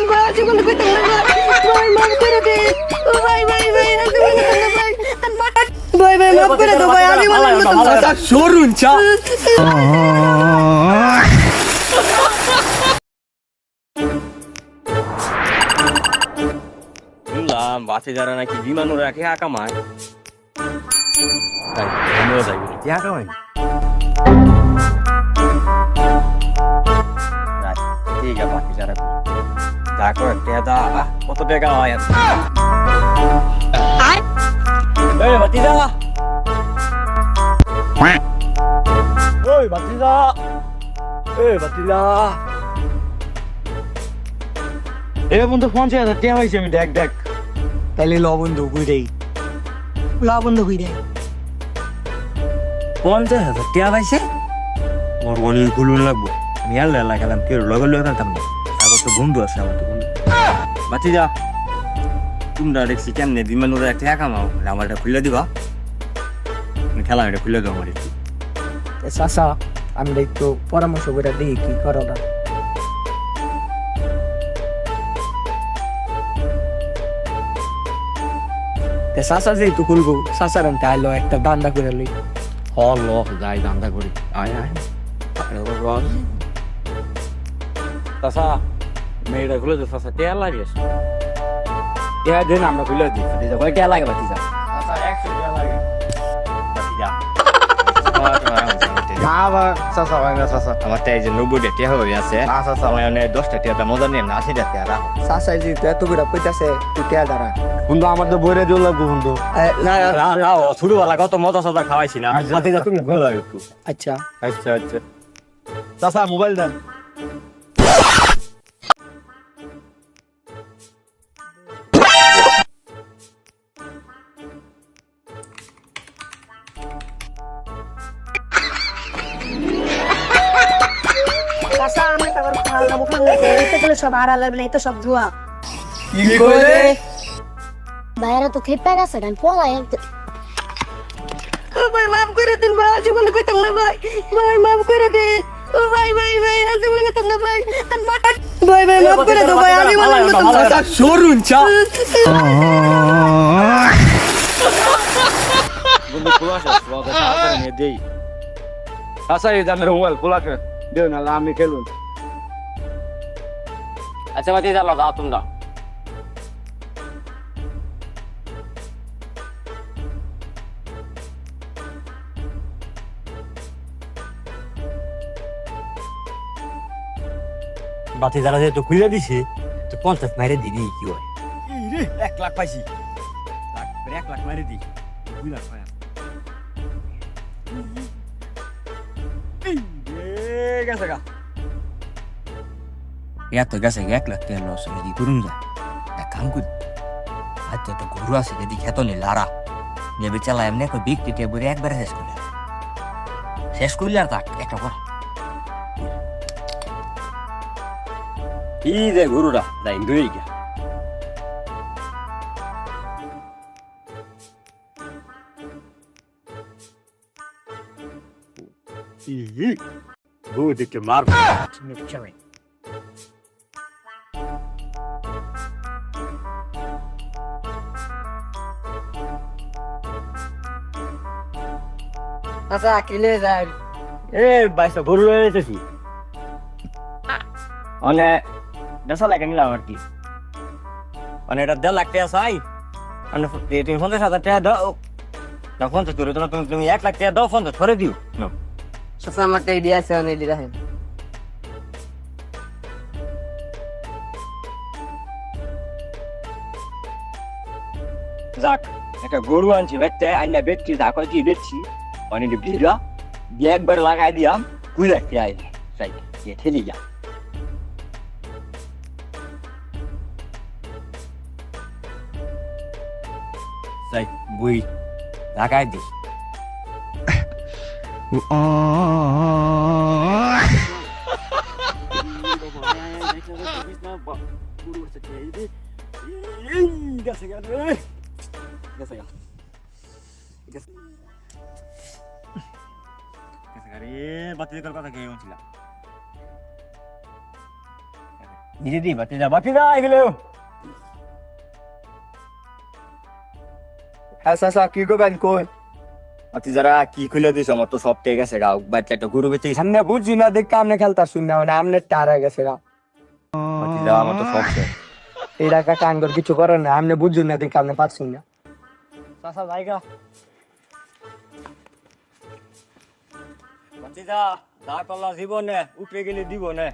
দেন ভাই জীবনে কইতাম না। ভাই মাফ করে দে। ও ভাই ভাই ভাই জীবনে কইতাম না ভাই। ভাই ভাই মাফ করে দাও ভাই জীবনে কইতাম না সরুন চা শুনলাম বাসে যারা নাকি বিমানও রাখে আঁকা মায়। তাই আমিও যাই বলি। টিয়া কামাই ঠিক আছে বাকি যারা করে টেদা কত টাকা হয় আর এই বাতিজা ওই বাতিজা এই বাতিজা এবার বন্ধু পঞ্চাশ হাজার টিয়া হয়েছে আমি দেখ দেখ। তাইলে ল বন্ধু বুঝেই লা বন্ধ কই দে পঞ্চাশ হাজার টিয়া পাইছে আমার অনেকগুলো লাগবো। আমি আর লাগালাম কেউ লগর লগে থাকতাম না। তারপর তো বন্ধু আছে আমার তো বন্ধু। বাতিজা তোমরা দেখছি কেমনে বিমান ওরা একটা কামাও আমার এটা খুলে দিবা? আমি খেলা এটা খুলে দেবো আমার একটু। আমরা একটু পরামর্শ করে দিই কি করো না চাচা যেহেতু খুলবো চাচার আনতে আইলো একটা দান্দা করে লই। হল যাই দান্দা করি। আয় আয়। তাসা মেয়েটা খুলে দে তাসা টেয়া লাগে টিয়া দিন আমরা খুলে দিই বাতিজা কয় টিয়া লাগে দাঁড়া। বন্ধু আমার তো বইরে দিও লাগবো বন্ধু। ছোটবেলা কত মজা সজা খাওয়াইছি না। একটু আচ্ছা। আচ্ছা আচ্ছা। চাচা মোবাইল দেন। এতে সব হারালে না এতে সব ধোয়া। কি কইলে বাইরে তো খেপে গেছে আমি পলাই ও ভাই মাফ করে দেন ভাই জীবনে কইতাম না ভাই। ভাই মাফ করে দে ও ভাই ভাই ভাই জীবনে কইতাম না ভাই। ভাই ভাই মাফ করে দাও ভাই জীবনে কইতাম না সরুন চা। বন্ধু খোলা আছে তোমাকে তাড়াতাড়ি নিয়ে দেই। চাচা এই জানের মোবাইল খোলা করে দিও না আমি খেলুন আচ্ছা বাতিজা লাও দাও তোমরা বাতি যারা যেহেতু খুলে দিছে তো পঞ্চাশ মাইরে দিবি কি হয়? এক লাখ পাইছি। লাখ এক লাখ মারি দি দুই লাখ পাই গেছে গা। এত গেছে এক লাখ টাকা লস যদি করুন যা এক কাম করি আজ একটা গরু আছে যদি খেত নি লারা নেবে চালা এমনি একটা বিক্রি টেবুরে একবারে শেষ করলে শেষ করলে আর তাক একটা কর ই যে গরুটা যাই দুই গিয়া গরু দেখে মার চাচা কিলে যায় এ বাইসা গরু লয়ে যেতেছি মানে দেড়শো লাখ নিলাম আর কি। মানে এটা দেড় লাখ টাকা চাই। মানে তুমি পঞ্চাশ হাজার টাকা দাও। না পঞ্চাশ করে তোমার তুমি তুমি এক লাখ টাকা দাও পঞ্চাশ করে দিও। নাও। চাচা আমার টাই দিয়ে আছে অনেক দিন যাক একটা গরু আনছি বেচতে আইনা বেচছি যা কয়েছি বেচছি। অনেক ভিড়া দিয়ে একবার লাগাই কুই রাখতে আইলে তাই দিয়ে ঠেলি যা তাই বই লাগাই দিস গেছে গেছে গেছে গা গেছে গেছে গা রে বাতি দেখার কথা কে বলছিলাম নিজে দি বাতি যা বাতি যা এগুলো হ্যাঁ চাচা কি করবেন? কই? বাতি যারা কি খুলে দিছ আমার তো সব ঠিক আছে গাও বাচ্চা একটা গরু বেঁচে সামনে বুঝছি না দেখে আমনে খেলতা শুন না মানে আমনে টারা গেছে গা বাতি যা আমার তো সব শেষ এই টাকা কাঙ্গর কিছু করেন না আমনে বুঝুন না দেখে আমনে না। জায়গা বাতি যা করলা জীবনে উঠে গেলে দিব না